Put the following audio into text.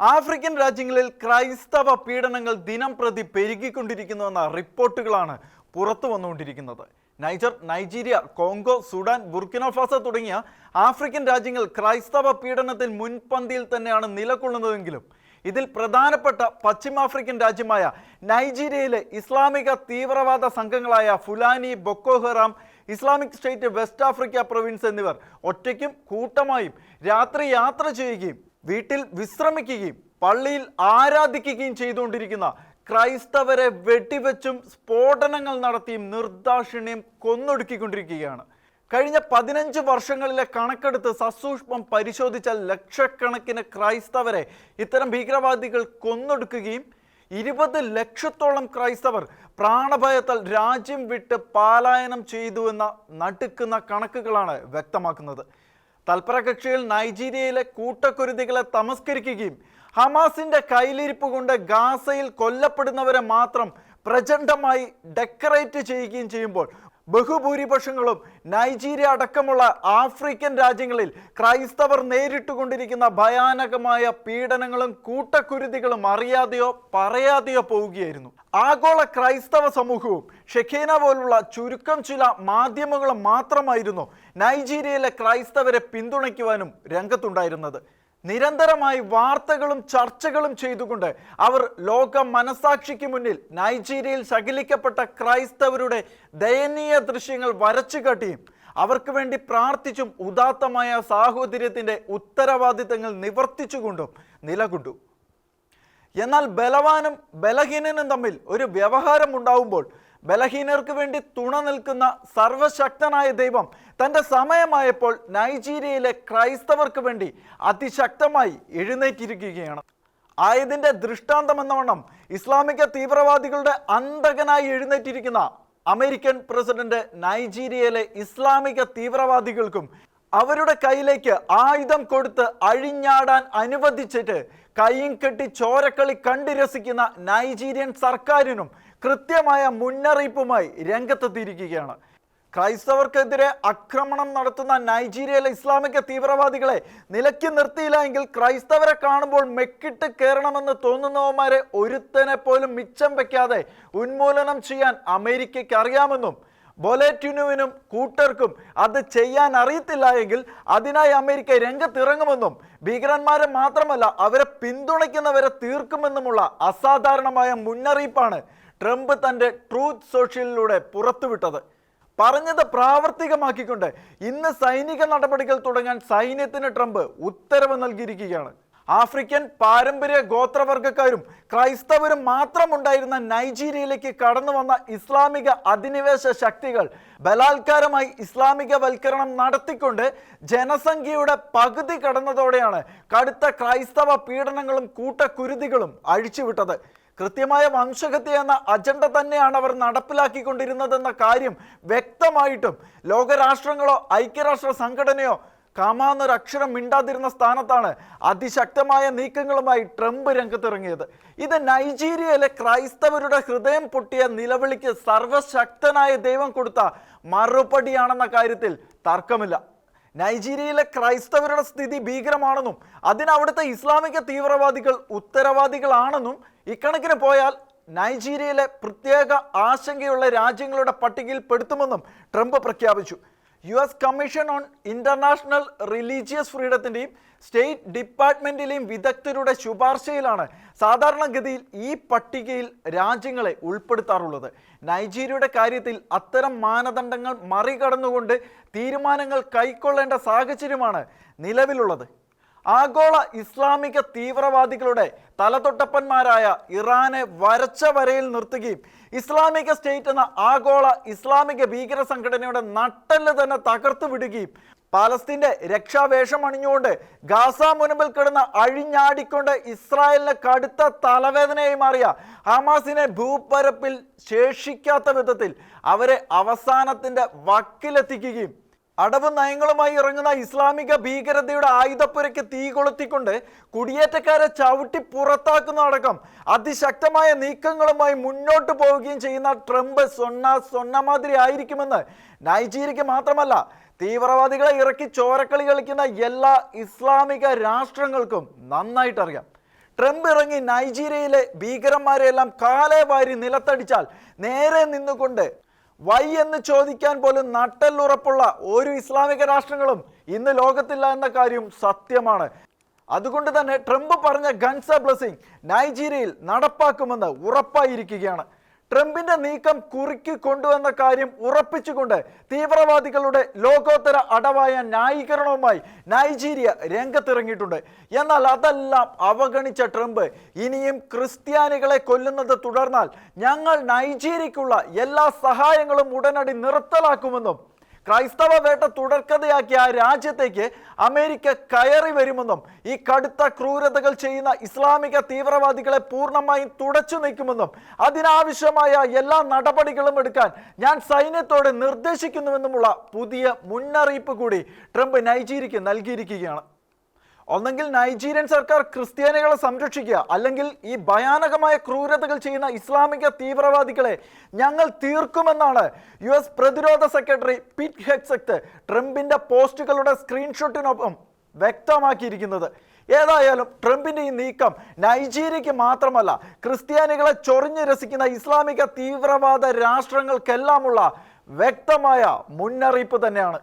African രാജ്യങ്ങളിൽ ക്രൈസ്തവ പീഡനങ്ങൾ ദിനം പ്രതി പെരുകിക്കൊണ്ടിരിക്കുന്നുവെന്ന റിപ്പോർട്ടുകളാണ് പുറത്തു വന്നുകൊണ്ടിരിക്കുന്നത്. Niger Nigeria Congo Sudan Burkina Faso തുടങ്ങിയ ആഫ്രിക്കൻ രാജ്യങ്ങൾ ക്രൈസ്തവ പീഡനത്തിൽ മുൻപന്തിയിൽ തന്നെയാണ് നിലകൊള്ളുന്നതെങ്കിലും ഇതിൽ പ്രധാനപ്പെട്ട പശ്ചിമാഫ്രിക്കൻ രാജ്യമായ നൈജീരിയയിലെ ഇസ്ലാമിക തീവ്രവാദ സംഘങ്ങളായ Fulani Boko Haram Islamic State West Africa Province എന്നിവർ ഒറ്റയ്ക്കും കൂട്ടമായും രാത്രി യാത്ര ചെയ്യുകയും വീട്ടിൽ വിശ്രമിക്കുകയും പള്ളിയിൽ ആരാധിക്കുകയും ചെയ്തുകൊണ്ടിരിക്കുന്ന ക്രൈസ്തവരെ വെട്ടിവെച്ചും സ്ഫോടനങ്ങൾ നടത്തിയും നിർദാക്ഷിണ്യം കൊന്നൊടുക്കിക്കൊണ്ടിരിക്കുകയാണ്. കഴിഞ്ഞ പതിനഞ്ച് വർഷങ്ങളിലെ കണക്കെടുത്ത് സസൂക്ഷ്മം പരിശോധിച്ചാൽ ലക്ഷക്കണക്കിന് ക്രൈസ്തവരെ ഇത്തരം ഭീകരവാദികൾ കൊന്നൊടുക്കുകയും ഇരുപത് ലക്ഷത്തോളം ക്രൈസ്തവർ പ്രാണഭയത്താൽ രാജ്യം വിട്ട് പാലായനം ചെയ്തു എന്ന നടുക്കുന്ന കണക്കുകളാണ് വ്യക്തമാക്കുന്നത്. തൽപരകക്ഷിയിൽ നൈജീരിയയിലെ കൂട്ടക്കുരുതികളെ തമസ്കരിക്കുകയും ഹമാസിന്റെ കയ്യിലിരിപ്പ് കൊണ്ട് ഗാസയിൽ കൊല്ലപ്പെടുന്നവരെ മാത്രം പ്രചണ്ഡമായി ഡെക്കറേറ്റ് ചെയ്യുകയും ചെയ്യുമ്പോൾ ബഹുഭൂരിപക്ഷങ്ങളും നൈജീരിയ അടക്കമുള്ള ആഫ്രിക്കൻ രാജ്യങ്ങളിൽ ക്രൈസ്തവർ നേരിട്ടുകൊണ്ടിരിക്കുന്ന ഭയാനകമായ പീഡനങ്ങളും കൂട്ടക്കുരുതികളും അറിയാതെയോ പറയാതെയോ പോവുകയായിരുന്നു. ആഗോള ക്രൈസ്തവ സമൂഹവും ഷെഖേന പോലുള്ള ചുരുക്കം ചില മാധ്യമങ്ങളും മാത്രമായിരുന്നു നൈജീരിയയിലെ ക്രൈസ്തവരെ പിന്തുണയ്ക്കുവാനും രംഗത്തുണ്ടായിരുന്നത്. നിരന്തരമായി വാർത്തകളും ചർച്ചകളും ചെയ്തുകൊണ്ട് അവർ ലോക മനസാക്ഷിക്ക് മുന്നിൽ നൈജീരിയയിൽ ശകലിക്കപ്പെട്ട ക്രൈസ്തവരുടെ ദയനീയ ദൃശ്യങ്ങൾ വരച്ചു കാട്ടിയും അവർക്ക് വേണ്ടി പ്രാർത്ഥിച്ചും ഉദാത്തമായ സാഹോദര്യത്തിന്റെ ഉത്തരവാദിത്തങ്ങൾ നിവർത്തിച്ചുകൊണ്ടും നിലകൊണ്ടു. എന്നാൽ ബലവാനും ബലഹീനനും തമ്മിൽ ഒരു വ്യവഹാരം ഉണ്ടാവുമ്പോൾ ബലഹീനർക്ക് വേണ്ടി തുണ നിൽക്കുന്ന സർവശക്തനായ ദൈവം തന്റെ സമയമായപ്പോൾ നൈജീരിയയിലെ ക്രൈസ്തവർക്ക് വേണ്ടി അതിശക്തമായി എഴുന്നേറ്റിരിക്കുകയാണ്. ആയതിന്റെ ദൃഷ്ടാന്തം ഇസ്ലാമിക തീവ്രവാദികളുടെ അന്തകനായി എഴുന്നേറ്റിരിക്കുന്ന അമേരിക്കൻ പ്രസിഡന്റ് നൈജീരിയയിലെ ഇസ്ലാമിക തീവ്രവാദികൾക്കും അവരുടെ കയ്യിലേക്ക് ആയുധം കൊടുത്ത് അഴിഞ്ഞാടാൻ അനുവദിച്ചിട്ട് കൈയും കെട്ടി ചോരക്കളി കണ്ടു രസിക്കുന്ന നൈജീരിയൻ സർക്കാരിനും കൃത്യമായ മുന്നറിയിപ്പുമായി രംഗത്തെത്തിയിരിക്കുകയാണ്. ക്രൈസ്തവർക്കെതിരെ ആക്രമണം നടത്തുന്ന നൈജീരിയയിലെ ഇസ്ലാമിക തീവ്രവാദികളെ നിലയ്ക്ക് നിർത്തിയില്ല എങ്കിൽ ക്രൈസ്തവരെ കാണുമ്പോൾ മെക്കിട്ട് കയറണമെന്ന് തോന്നുന്നവന്മാരെ ഒരുത്തനെ പോലും മിച്ചം വയ്ക്കാതെ ഉന്മൂലനം ചെയ്യാൻ അമേരിക്കയ്ക്ക് അറിയാമെന്നും ബൊലേറ്റിനുവിനും കൂട്ടർക്കും അത് ചെയ്യാൻ അറിയത്തില്ല എങ്കിൽ അതിനായി അമേരിക്ക രംഗത്തിറങ്ങുമെന്നും ഭീകരന്മാരെ മാത്രമല്ല അവരെ പിന്തുണയ്ക്കുന്നവരെ തീർക്കുമെന്നുമുള്ള അസാധാരണമായ മുന്നറിയിപ്പാണ് ട്രംപ് തന്റെ ട്രൂത്ത് സോഷ്യലിലൂടെ പുറത്തുവിട്ടത്. പറഞ്ഞത് പ്രാവർത്തികമാക്കിക്കൊണ്ട് ഇന്ന് സൈനിക നടപടികൾ തുടങ്ങാൻ സൈന്യത്തിന് ട്രംപ് ഉത്തരവ് നൽകിയിരിക്കുകയാണ്. ആഫ്രിക്കൻ പാരമ്പര്യ ഗോത്രവർഗക്കാരും ക്രൈസ്തവരും മാത്രമുണ്ടായിരുന്ന നൈജീരിയയിലേക്ക് കടന്നു വന്ന ഇസ്ലാമിക അധിനിവേശ ശക്തികൾ ബലാത്കാരമായി ഇസ്ലാമിക വൽക്കരണം നടത്തിക്കൊണ്ട് ജനസംഖ്യയുടെ പകുതി കടന്നതോടെയാണ് കടുത്ത ക്രൈസ്തവ പീഡനങ്ങളും കൂട്ടക്കുരുതികളും അഴിച്ചുവിട്ടത്. കൃത്യമായ വംശഹത്യ എന്ന അജണ്ട തന്നെയാണ് അവർ നടപ്പിലാക്കിക്കൊണ്ടിരുന്നതെന്ന കാര്യം വ്യക്തമായിട്ടും ലോകരാഷ്ട്രങ്ങളോ ഐക്യരാഷ്ട്ര സംഘടനയോ കാമാന്നൊരു അക്ഷരം മിണ്ടാതിരുന്ന സ്ഥാനത്താണ് അതിശക്തമായ നീക്കങ്ങളുമായി ട്രംപ് രംഗത്തിറങ്ങിയത്. ഇത് നൈജീരിയയിലെ ക്രൈസ്തവരുടെ ഹൃദയം പൊട്ടിയ നിലവിളിക്ക് സർവശക്തനായ ദൈവം കൊടുത്ത മറുപടിയാണെന്ന കാര്യത്തിൽ തർക്കമില്ല. നൈജീരിയയിലെ ക്രൈസ്തവരുടെ സ്ഥിതി ഭീകരമാണെന്നും അതിന് അവിടുത്തെ ഇസ്ലാമിക തീവ്രവാദികൾ ഉത്തരവാദികളാണെന്നും ഇക്കണക്കിന് പോയാൽ നൈജീരിയയിലെ പ്രത്യേക ആശങ്കയുള്ള രാജ്യങ്ങളുടെ പട്ടികയിൽ പെടുത്തുമെന്നും ട്രംപ് പ്രഖ്യാപിച്ചു. U S commission on international religious ഫ്രീഡത്തിന്റെയും state ഡിപ്പാർട്ട്മെന്റിലെയും വിദഗ്ധരുടെ ശുപാർശയിലാണ് സാധാരണഗതിയിൽ ഈ പട്ടികയിൽ രാജ്യങ്ങളെ ഉൾപ്പെടുത്താറുള്ളത്. നൈജീരിയയുടെ കാര്യത്തിൽ അത്തരം മാനദണ്ഡങ്ങൾ മറികടന്നുകൊണ്ട് തീരുമാനങ്ങൾ കൈക്കൊള്ളേണ്ട സാഹചര്യമാണ് നിലവിലുള്ളത്. ആഗോള ഇസ്ലാമിക തീവ്രവാദികളുടെ തലതൊട്ടപ്പന്മാരായ ഇറാനെ വരച്ച വരയിൽ നിർത്തുകയും ഇസ്ലാമിക സ്റ്റേറ്റ് എന്ന ആഗോള ഇസ്ലാമിക ഭീകര സംഘടനയുടെ നട്ടൽ തന്നെ തകർത്തു വിടുകയും പാലസ്തീന്റെ രക്ഷാവേഷം അണിഞ്ഞുകൊണ്ട് ഗാസ മുനമ്പിൽ കിടന്ന് അഴിഞ്ഞാടിക്കൊണ്ട് ഇസ്രായേലിന് കടുത്ത തലവേദനയായി മാറിയ ഹമാസിനെ ഭൂപരപ്പിൽ ശേഷിക്കാത്ത വിധത്തിൽ അവരെ അവസാനത്തിന്റെ വക്കിലെത്തിക്കുകയും അടവ് നയങ്ങളുമായി ഇറങ്ങുന്ന ഇസ്ലാമിക ഭീകരതയുടെ ആയുധപ്പുരയ്ക്ക് തീ കൊളുത്തിക്കൊണ്ട് കുടിയേറ്റക്കാരെ ചവിട്ടി പുറത്താക്കുന്നതടക്കം അതിശക്തമായ നീക്കങ്ങളുമായി മുന്നോട്ട് പോവുകയും ചെയ്യുന്ന ട്രംപ് സൊന്ന സൊന്നമാതിരി ആയിരിക്കുമെന്ന് നൈജീരിയക്ക് മാത്രമല്ല തീവ്രവാദികളെ ഇറക്കി ചോരക്കളി കളിക്കുന്ന എല്ലാ ഇസ്ലാമിക രാഷ്ട്രങ്ങൾക്കും നന്നായിട്ടറിയാം. ട്രംപ് ഇറങ്ങി നൈജീരിയയിലെ ഭീകരന്മാരെല്ലാം കാലേ വാരി നിലത്തടിച്ചാൽ നേരെ നിന്നുകൊണ്ട് വൈ എന്ന് ചോദിക്കാൻ പോലും നട്ടെല്ലുറപ്പുള്ള ഒരു ഇസ്ലാമിക രാഷ്ട്രങ്ങളും ഇന്ന് ലോകത്തില്ല എന്ന കാര്യം സത്യമാണ്. അതുകൊണ്ട് തന്നെ ട്രംപ് പറഞ്ഞ ഗൺസ ബ്ലസ്സിംഗ് നൈജീരിയയിൽ നടപ്പാക്കുമെന്ന് ഉറപ്പായിരിക്കുകയാണ്. ട്രംപിന്റെ നീക്കം കുറുക്കി കൊണ്ടുവന്ന കാര്യം ഉറപ്പിച്ചുകൊണ്ട് തീവ്രവാദികളുടെ ലോകോത്തര അടവായ ന്യായീകരണവുമായി നൈജീരിയ രംഗത്തിറങ്ങിയിട്ടുണ്ട്. എന്നാൽ അതെല്ലാം അവഗണിച്ച ട്രംപ് ഇനിയും ക്രിസ്ത്യാനികളെ കൊല്ലുന്നത് തുടർന്നാൽ ഞങ്ങൾ നൈജീരിയക്കുള്ള എല്ലാ സഹായങ്ങളും ഉടനടി നിർത്തലാക്കുമെന്നും ക്രൈസ്തവ വേട്ട തുടർക്കഥയാക്കിയ ആ രാജ്യത്തേക്ക് അമേരിക്ക കയറി വരുമെന്നും ഈ കടുത്ത ക്രൂരതകൾ ചെയ്യുന്ന ഇസ്ലാമിക തീവ്രവാദികളെ പൂർണമായും തുടച്ചു നീക്കുമെന്നും അതിനാവശ്യമായ എല്ലാ നടപടികളും എടുക്കാൻ ഞാൻ സൈന്യത്തോട് നിർദ്ദേശിക്കുന്നുവെന്നുമുള്ള പുതിയ മുന്നറിയിപ്പ് കൂടി ട്രംപ് നൈജീരിയക്ക് നൽകിയിരിക്കുകയാണ്. ഒന്നെങ്കിൽ നൈജീരിയൻ സർക്കാർ ക്രിസ്ത്യാനികളെ സംരക്ഷിക്കുക അല്ലെങ്കിൽ ഈ ഭയാനകമായ ക്രൂരതകൾ ചെയ്യുന്ന ഇസ്ലാമിക തീവ്രവാദികളെ ഞങ്ങൾ തീർക്കുമെന്നാണ് യു എസ് പ്രതിരോധ സെക്രട്ടറി പിറ്റ് ഹെക്സെക്ട് ട്രംപിന്റെ പോസ്റ്റുകളുടെ സ്ക്രീൻഷോട്ടിനൊപ്പം വ്യക്തമാക്കിയിരിക്കുന്നത്. ഏതായാലും ട്രംപിന്റെ ഈ നീക്കം നൈജീരിയക്ക് മാത്രമല്ല ക്രിസ്ത്യാനികളെ ചൊറിഞ്ഞു രസിക്കുന്ന ഇസ്ലാമിക തീവ്രവാദ രാഷ്ട്രങ്ങൾക്കെല്ലാമുള്ള വ്യക്തമായ മുന്നറിയിപ്പ് തന്നെയാണ്.